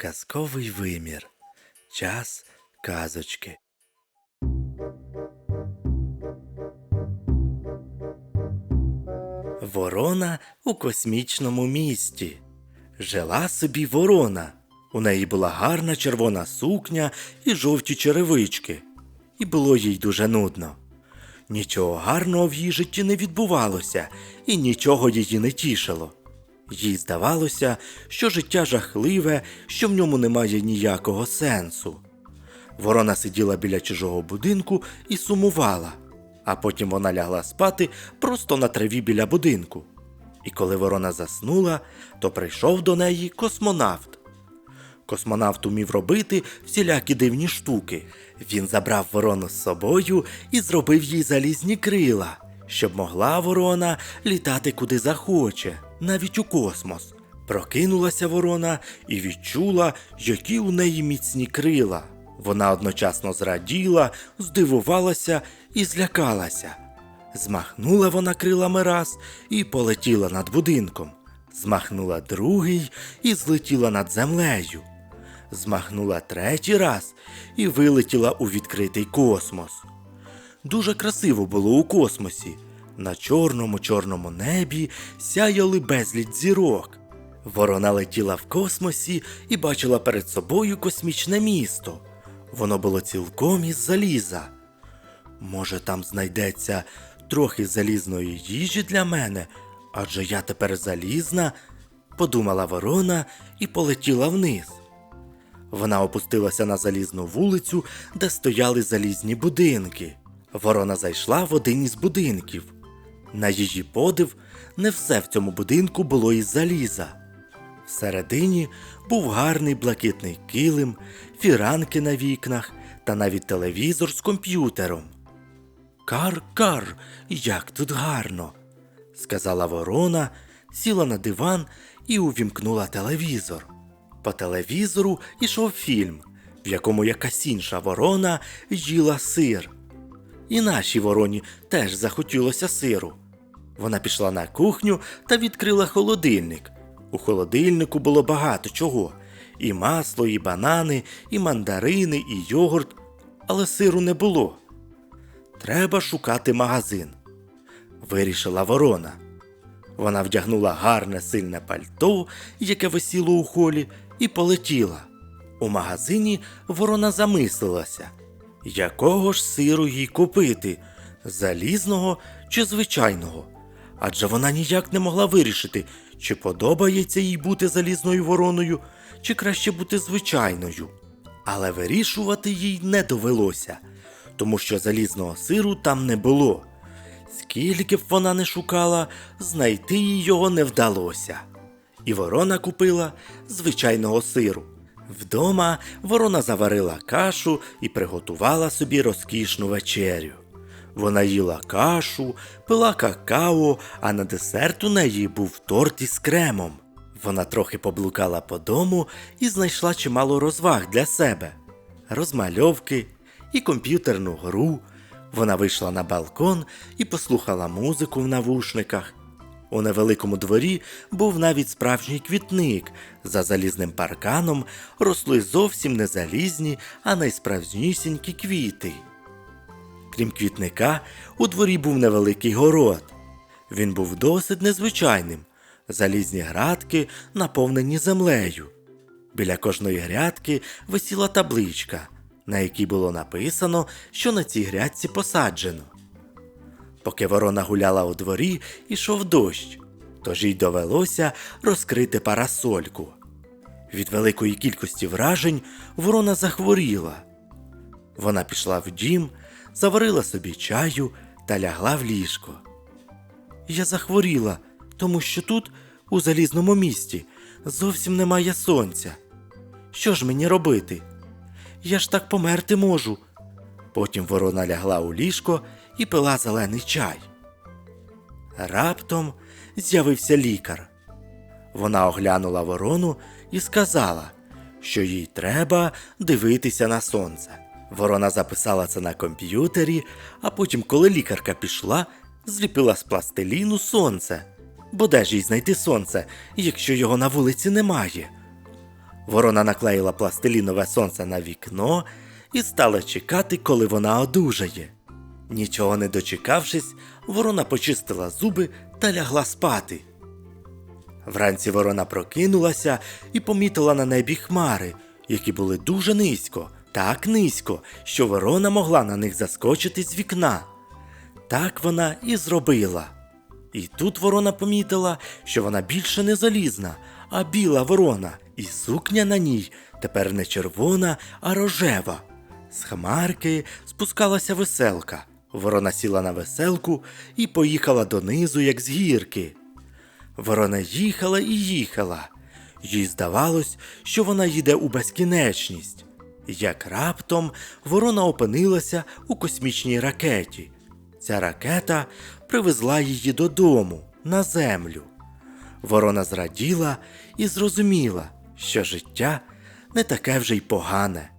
Казковий вимір. Час казочки. Ворона у космічному місті. Жила собі ворона. У неї була гарна червона сукня і жовті черевички. І було їй дуже нудно. Нічого гарного в її житті не відбувалося, і нічого її не тішило. Їй здавалося, що життя жахливе, що в ньому немає ніякого сенсу. Ворона сиділа біля чужого будинку і сумувала, а потім вона лягла спати просто на траві біля будинку. І коли ворона заснула, то прийшов до неї космонавт. Космонавт умів робити всілякі дивні штуки. Він забрав ворону з собою і зробив їй залізні крила, щоб могла ворона літати куди захоче, навіть у космос. Прокинулася ворона і відчула, які у неї міцні крила. Вона одночасно зраділа, здивувалася і злякалася. Змахнула вона крилами раз і полетіла над будинком. Змахнула другий і злетіла над землею. Змахнула третій раз і вилетіла у відкритий космос. Дуже красиво було у космосі. На чорному чорному небі сяяли безліч зірок. Ворона летіла в космосі і бачила перед собою космічне місто. Воно було цілком із заліза. Може, там знайдеться трохи залізної їжі для мене, адже я тепер залізна, подумала ворона і полетіла вниз. Вона опустилася на залізну вулицю, де стояли залізні будинки. Ворона зайшла в один із будинків. На її подив, не все в цьому будинку було із заліза. Всередині був гарний блакитний килим, фіранки на вікнах та навіть телевізор з комп'ютером. Кар-кар, як тут гарно, сказала ворона, сіла на диван і увімкнула телевізор. По телевізору йшов фільм, в якому якась інша ворона їла сир. І нашій вороні теж захотілося сиру. Вона пішла на кухню та відкрила холодильник. У холодильнику було багато чого: і масло, і банани, і мандарини, і йогурт, але сиру не було. Треба шукати магазин, вирішила ворона. Вона вдягнула гарне сильне пальто, яке висіло у холі, і полетіла. У магазині ворона замислилася, якого ж сиру їй купити залізного чи звичайного. Адже вона ніяк не могла вирішити, чи подобається їй бути залізною вороною, чи краще бути звичайною. Але вирішувати їй не довелося, тому що залізного сиру там не було. Скільки б вона не шукала, знайти їй його не вдалося. І ворона купила звичайного сиру. Вдома ворона заварила кашу і приготувала собі розкішну вечерю. Вона їла кашу, пила какао, а на десерт у неї був торт із кремом. Вона трохи поблукала по дому і знайшла чимало розваг для себе: розмальовки і комп'ютерну гру. Вона вийшла на балкон і послухала музику в навушниках. У невеликому дворі був навіть справжній квітник. За залізним парканом росли зовсім не залізні, а найсправжнісінькі квіти. Крім квітника, у дворі був невеликий город. Він був досить незвичайним. Залізні градки, наповнені землею. Біля кожної грядки висіла табличка, на якій було написано, що на цій грядці посаджено. Поки ворона гуляла у дворі, ішов дощ, тож їй довелося розкрити парасольку. Від великої кількості вражень ворона захворіла. Вона пішла в дім, заварила собі чаю та лягла в ліжко. Я захворіла, тому що тут, у залізному місті, зовсім немає сонця. Що ж мені робити? Я ж так померти можу. Потім ворона лягла у ліжко і пила зелений чай. Раптом з'явився лікар. Вона оглянула ворону і сказала, що їй треба дивитися на сонце. Ворона записала це на комп'ютері, а потім, коли лікарка пішла, зліпила з пластиліну сонце. Бо де ж їй знайти сонце, якщо його на вулиці немає? Ворона наклеїла пластилінове сонце на вікно і стала чекати, коли вона одужає. Нічого не дочекавшись, ворона почистила зуби та лягла спати. Вранці ворона прокинулася і помітила на небі хмари, які були дуже низько, так низько, що ворона могла на них заскочити з вікна. Так вона і зробила. І тут ворона помітила, що вона більше не залізна, а біла ворона, і сукня на ній тепер не червона, а рожева. З хмарки спускалася веселка. Ворона сіла на веселку і поїхала донизу, як з гірки. Ворона їхала і їхала. Їй здавалось, що вона їде у безкінечність. Як раптом ворона опинилася у космічній ракеті. Ця ракета привезла її додому, на землю. Ворона зраділа і зрозуміла, що життя не таке вже й погане.